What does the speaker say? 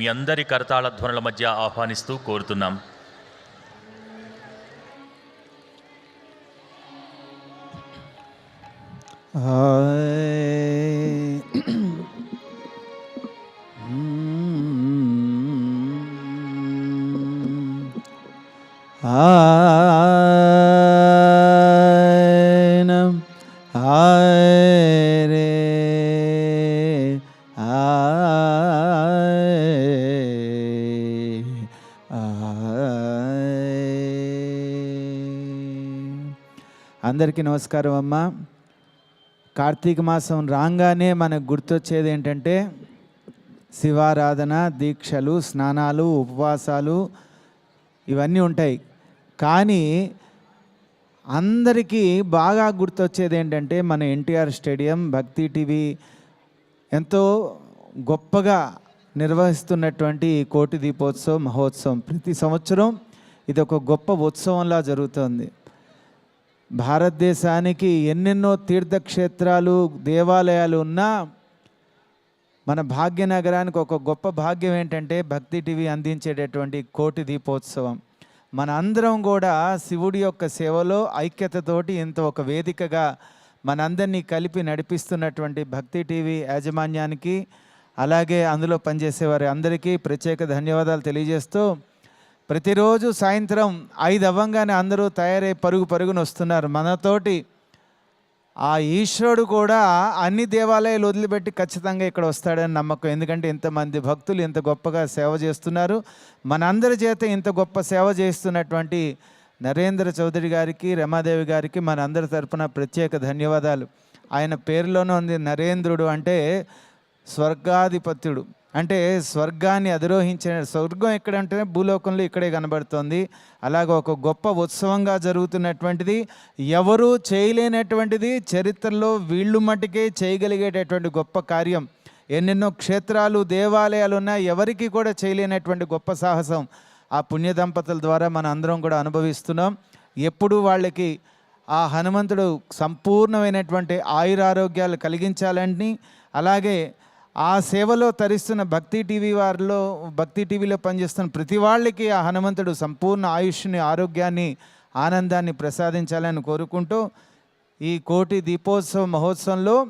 మీ అందరి కరతాళ ధ్వనుల మధ్య ఆహ్వానిస్తూ కోరుతున్నాం. ఆ అందరికీ నమస్కారం అమ్మ. కార్తీక మాసం రాగానే మనకు గుర్తొచ్చేది ఏంటంటే శివారాధన దీక్షలు స్నానాలు ఉపవాసాలు ఇవన్నీ ఉంటాయి. కానీ అందరికీ బాగా గుర్తొచ్చేది ఏంటంటే మన ఎన్టీఆర్ స్టేడియం భక్తి టీవీ ఎంతో గొప్పగా నిర్వహిస్తున్నటువంటి కోటి దీపోత్సవం మహోత్సవం. ప్రతి సంవత్సరం ఇది ఒక గొప్ప ఉత్సవంలా జరుగుతుంది. భారతదేశానికి ఎన్నెన్నో తీర్థక్షేత్రాలు దేవాలయాలు ఉన్నా మన భాగ్యనగరానికి ఒక గొప్ప భాగ్యం ఏంటంటే భక్తి టీవీ అందించేటటువంటి కోటి దీపోత్సవం. మన అందరం కూడా శివుడి యొక్క సేవలో ఐక్యతతోటి ఇంత ఒక వేదికగా మనందరినీ కలిపి నడిపిస్తున్నటువంటి భక్తి టీవీ యాజమాన్యానికి అలాగే అందులో పనిచేసే వారి అందరికీ ప్రత్యేక ధన్యవాదాలు తెలియజేస్తూ ప్రతిరోజు సాయంత్రం ఐదు అవ్వంగానే అందరూ తయారై పరుగు పరుగున వస్తున్నారు. మనతోటి ఆ ఈశ్వరుడు కూడా అన్ని దేవాలయాలు వదిలిపెట్టి ఖచ్చితంగా ఇక్కడ వస్తాడని నమ్మకం. ఎందుకంటే ఇంతమంది భక్తులు ఇంత గొప్పగా సేవ చేస్తున్నారు. మనందరి చేత ఇంత గొప్ప సేవ చేస్తున్నటువంటి నరేంద్ర చౌదరి గారికి రమాదేవి గారికి మనందరి తరపున ప్రత్యేక ధన్యవాదాలు. ఆయన పేరులోనే ఉంది నరేంద్రుడు అంటే స్వర్గాధిపత్యుడు. అంటే స్వర్గాన్ని అధిరోహించిన స్వర్గం ఎక్కడంటే భూలోకంలో ఇక్కడే కనబడుతోంది. అలాగే ఒక గొప్ప ఉత్సవంగా జరుగుతున్నటువంటిది ఎవరూ చేయలేనటువంటిది చరిత్రలో వీళ్ళు మటుకే చేయగలిగేటటువంటి గొప్ప కార్యం. ఎన్నెన్నో క్షేత్రాలు దేవాలయాలు ఉన్నా ఎవరికి కూడా చేయలేనటువంటి గొప్ప సాహసం. ఆ పుణ్య దంపతుల ద్వారా మన అందరం కూడా అనుభవిస్తున్నాం. ఎప్పుడు వాళ్ళకి ఆ హనుమంతుడు సంపూర్ణమైనటువంటి ఆయురారోగ్యాలు కలిగించాలని అలాగే ఆ సేవలో తరిస్తున్న భక్తి టీవీ వారిలో భక్తి టీవీలో పనిచేస్తున్న ప్రతి వాళ్ళకి ఆ హనుమంతుడు సంపూర్ణ ఆయుష్ని ఆరోగ్యాన్ని ఆనందాన్ని ప్రసాదించాలని కోరుకుంటూ ఈ కోటి దీపోత్సవ మహోత్సవంలో